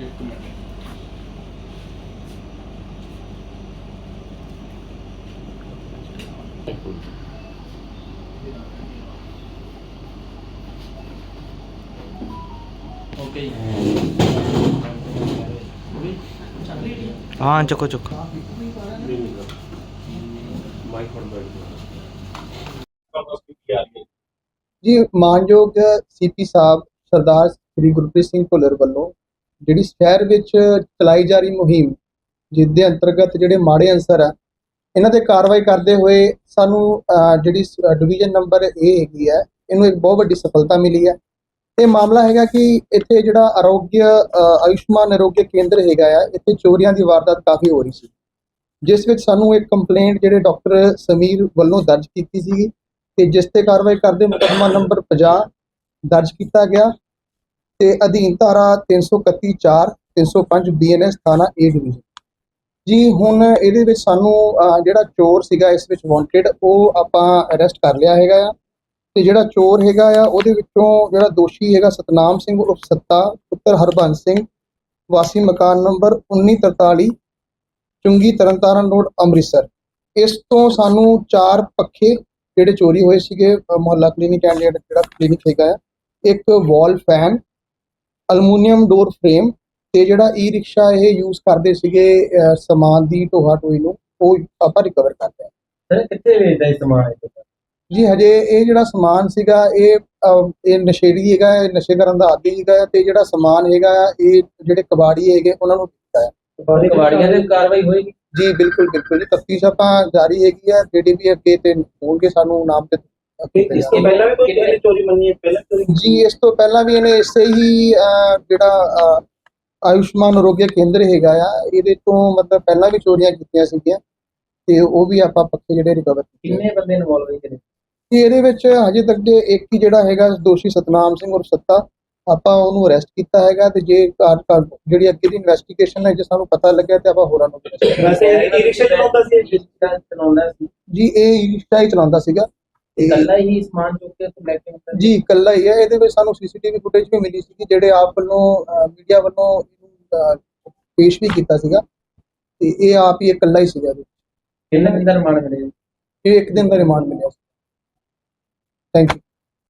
ਇੱਕ minute okay ਜੀ ਚੱਲ ਰਹੀ ਹੈ ਹਾਂ ਚੁੱਕੋ ਚੁੱਕੋ ਮਾਈਕ ਫੜ ਬੈਠ ਜੀ ਮਾਨਯੋਗ ਜਿਹੜੀ ਸ਼ਹਿਰ ਵਿੱਚ ਚਲਾਈ ਜਾ ਰਹੀ ਮੁਹਿੰਮ, ਜਿਸਦੇ ਅੰਤਰਗਤ ਜਿਹੜੇ ਮਾੜੇ ਅਨਸਰ ਆ, ਇਹਨਾਂ ਤੇ ਕਾਰਵਾਈ ਕਰਦੇ ਹੋਏ ਸਾਨੂੰ ਜਿਹੜੀ ਡਿਵੀਜ਼ਨ ਨੰਬਰ ਏ ਹੈਗੀ ਹੈ ਇਹਨੂੰ ਇੱਕ ਬਹੁਤ ਵੱਡੀ ਸਫਲਤਾ ਮਿਲੀ ਹੈ ਇਹ ਮਾਮਲਾ ਹੈਗਾ ਕਿ ਇੱਥੇ ਜਿਹੜਾ ਆਰੋਗਯ ਆਯੁਸ਼ਮਾਨ ਆਰੋਗਯ ਕੇਂਦਰ ਹੈਗਾ ਆ, ਇੱਥੇ ਚੋਰੀਆਂ ਦੀ ਵਾਰਦਾਤ ਕਾਫੀ ਹੋ ਰਹੀ ਸੀ। ਜਿਸ ਵਿੱਚ ਸਾਨੂੰ ਇੱਕ ਕੰਪਲੇਂਟ ਜਿਹੜੇ ਡਾਕਟਰ ਸਮੀਰ ਵੱਲੋਂ ਦਰਜ ਕੀਤੀ ਸੀਗੀ, ਤੇ ਜਿਸ ਤੇ ਕਾਰਵਾਈ ਕਰਦੇ ਮੁਕੱਦਮਾ ਨੰਬਰ 50 ਦਰਜ ਕੀਤਾ ਗਿਆ। ਤੇ ਅਧੀਨ ਧਾਰਾ 331 4 305 ਬੀਐਨਐਸ ਥਾਣਾ ਏ ਡਿਵੀਜ਼ਨ ਜੀ ਹੁਣ ਇਹਦੇ ਵਿੱਚ ਸਾਨੂੰ ਜਿਹੜਾ ਚੋਰ ਸੀਗਾ ਇਸ ਵਿੱਚ ਵਾਂਟਡ ਉਹ ਆਪਾਂ ਅਰੈਸਟ ਕਰ ਲਿਆ ਹੈਗਾ ਆ। ਤੇ ਜਿਹੜਾ ਚੋਰ ਹੈਗਾ ਆ ਉਹਦੇ ਵਿੱਚੋਂ ਜਿਹੜਾ ਦੋਸ਼ੀ ਹੈਗਾ ਸਤਨਾਮ ਸਿੰਘ ਉਰਫ ਸੱਤਾ ਪੁੱਤਰ ਹਰਬੰਸ ਸਿੰਘ ਵਾਸੀ ਮਕਾਨ ਨੰਬਰ 1943 ਚੁੰਗੀ ਤਰਨਤਾਰਨ ਰੋਡ ਅੰਮ੍ਰਿਤਸਰ। ਇਸ ਤੋਂ ਸਾਨੂੰ ਚਾਰ ਪੱਖੇ ਜਿਹੜੇ ਚੋਰੀ ਹੋਏ ਸੀਗੇ ਮੁਹੱਲਾ ਕਲੀਨਿਕ ਐਂਡ ਜਿਹੜਾ ਕਲੀਨਿਕ ਹੈਗਾ ਆ, ਇੱਕ wall fan aluminium door frame ਤੇ ਜਿਹੜਾ ਈ ਰਿਕਸ਼ਾ ਇਹ ਯੂਜ਼ ਕਰਦੇ ਸੀਗੇ ਸਮਾਨ ਦੀ ਢੋਆ ਢੋਈ ਨੂੰ ਉਹ ਆਪਾਂ ਰਿਕਵਰ ਕਰ ਲਿਆ ਸਰ ਕਿੱਥੇ ਵੇਚਦਾ ਇਹ ਸਮਾਨ ਇਹ ਜੀ ਹਜੇ ਇਹ ਜਿਹੜਾ ਸਮਾਨ ਸੀਗਾ ਇਹ ਇਹ ਨਸ਼ੇੜੀ ਹੈਗਾ ਇਹ ਨਸ਼ੇ ਕਰਨ ਦਾ ਆਦੀ ਹੈਗਾ ਤੇ ਜਿਹੜਾ ਸਮਾਨ ਹੈਗਾ ਆ, ਇਹ ਜਿਹੜੇ ਕਬਾੜੀ ਹੈਗੇ ਉਹਨਾਂ ਨੂੰ ਦਿੱਤਾ ਹੈ। ਕਬਾੜੀਆਂ ਦੇ ਕਾਰਵਾਈ ਹੋਏਗੀ? ਜੀ ਬਿਲਕੁਲ ਬਿਲਕੁਲ ਜੀ। ਤਫਤੀਸ਼ ਆਪਾਂ ਜਾਰੀ ਹੈਗੀ ਆ ਜਿਹੜੀ ਵੀ ਅੱਗੇ ਤੇ ਹੋਣਗੇ ਸਾਨੂੰ ਨਾਮ ਤੇ ਇਸ ਤੋਂ ਪਹਿਲਾਂ ਵੀ ਕੋਈ ਕਿਹੜੀ ਚੋਰੀ ਮੰਨੀ ਹੈ? ਪਹਿਲਾਂ ਚੋਰੀ ਜੀ ਇਸ ਤੋਂ ਪਹਿਲਾਂ ਵੀ ਇਹਨੇ ਇਸੇ ਹੀ ਅਹ, ਜਿਹੜਾ ਅਹ, ਆਯੁਸ਼ਮਾਨ ਆਰੋਗਯ ਕੇਂਦਰ ਹੈਗਾ ਆ ਇਹਦੇ ਤੋਂ ਮਤਲਬ ਪਹਿਲਾਂ ਵੀ ਚੋਰੀਆਂ ਕੀਤੀਆਂ ਸੀਗੀਆਂ ਤੇ ਉਹ ਵੀ ਆਪਾਂ ਪੱਕੇ ਜਿਹੜੇ ਰਿਕਵਰ ਕੀਤੇ ਕਿੰਨੇ ਬੰਦੇ ਇਨਵੋਲਵ ਹੋਏ ਨੇ ਜੀ ਇਹਦੇ ਵਿੱਚ ਹਜੇ ਤੱਕ ਦੇ ਇੱਕ ਹੀ ਜਿਹੜਾ ਹੈਗਾ ਦੋਸ਼ੀ ਸਤਨਾਮ ਸਿੰਘ ਔਰ ਸੱਤਾ ਆਪਾਂ ਉਹਨੂੰ ਅਰੈਸਟ ਕੀਤਾ ਹੈਗਾ ਤੇ ਜੇ ਕਾਰ- ਕਾਰ- ਜਿਹੜੀ ਅੱਗੇ ਦੀ ਇਨਵੈਸਟੀਗੇਸ਼ਨ ਹੈ ਜੇ ਸਾਨੂੰ ਪਤਾ ਲੱਗਿਆ ਤੇ ਆਪਾਂ ਹੋਰਾਂ ਨੂੰ ਵੀ। ਵੈਸੇ ਇਹ ਰਿਕਸ਼ਾ ਚਲਾਉਂਦਾ ਸੀ ਰਿਕਸ਼ਾ ਚਲਾਉਂਦਾ ਸੀ? ਜੀ ਇਹ ਰਿਕਸ਼ਾ ਹੀ ਚਲਾਉਂਦਾ ਸੀਗਾ। ਤੇ ਇਕੱਲਾ ਹੀ ਸਮਾਨ ਚੁੱਕ ਕੇ। ਜੀ ਇਕੱਲਾ ਹੀ ਹੈ ਇਹਦੇ ਵਿੱਚ ਸਾਨੂੰ ਸੀਸੀਟੀਵੀ ਫੁਟੇਜ ਵੀ ਮਿਲੀ ਸੀ ਜਿਹੜੇ ਆਪ ਵੱਲੋਂ ਮੀਡੀਆ ਵੱਲੋਂ ਇਹਨੂੰ ਪੇਸ਼ ਵੀ ਕੀਤਾ ਸੀਗਾ ਤੇ ਇਹ ਆਪ ਹੀ ਇਕੱਲਾ ਹੀ ਸੀਗਾ ਜੀ। ਕਿੰਨੇ ਦਿਨ ਦਾ ਰਿਮਾਂਡ ਮਿਲੇ ਇਹ ਇੱਕ ਦਿਨ ਦਾ ਰਿਮਾਂਡ ਮਿਲਿਆ ਥੈਂਕ ਯੂ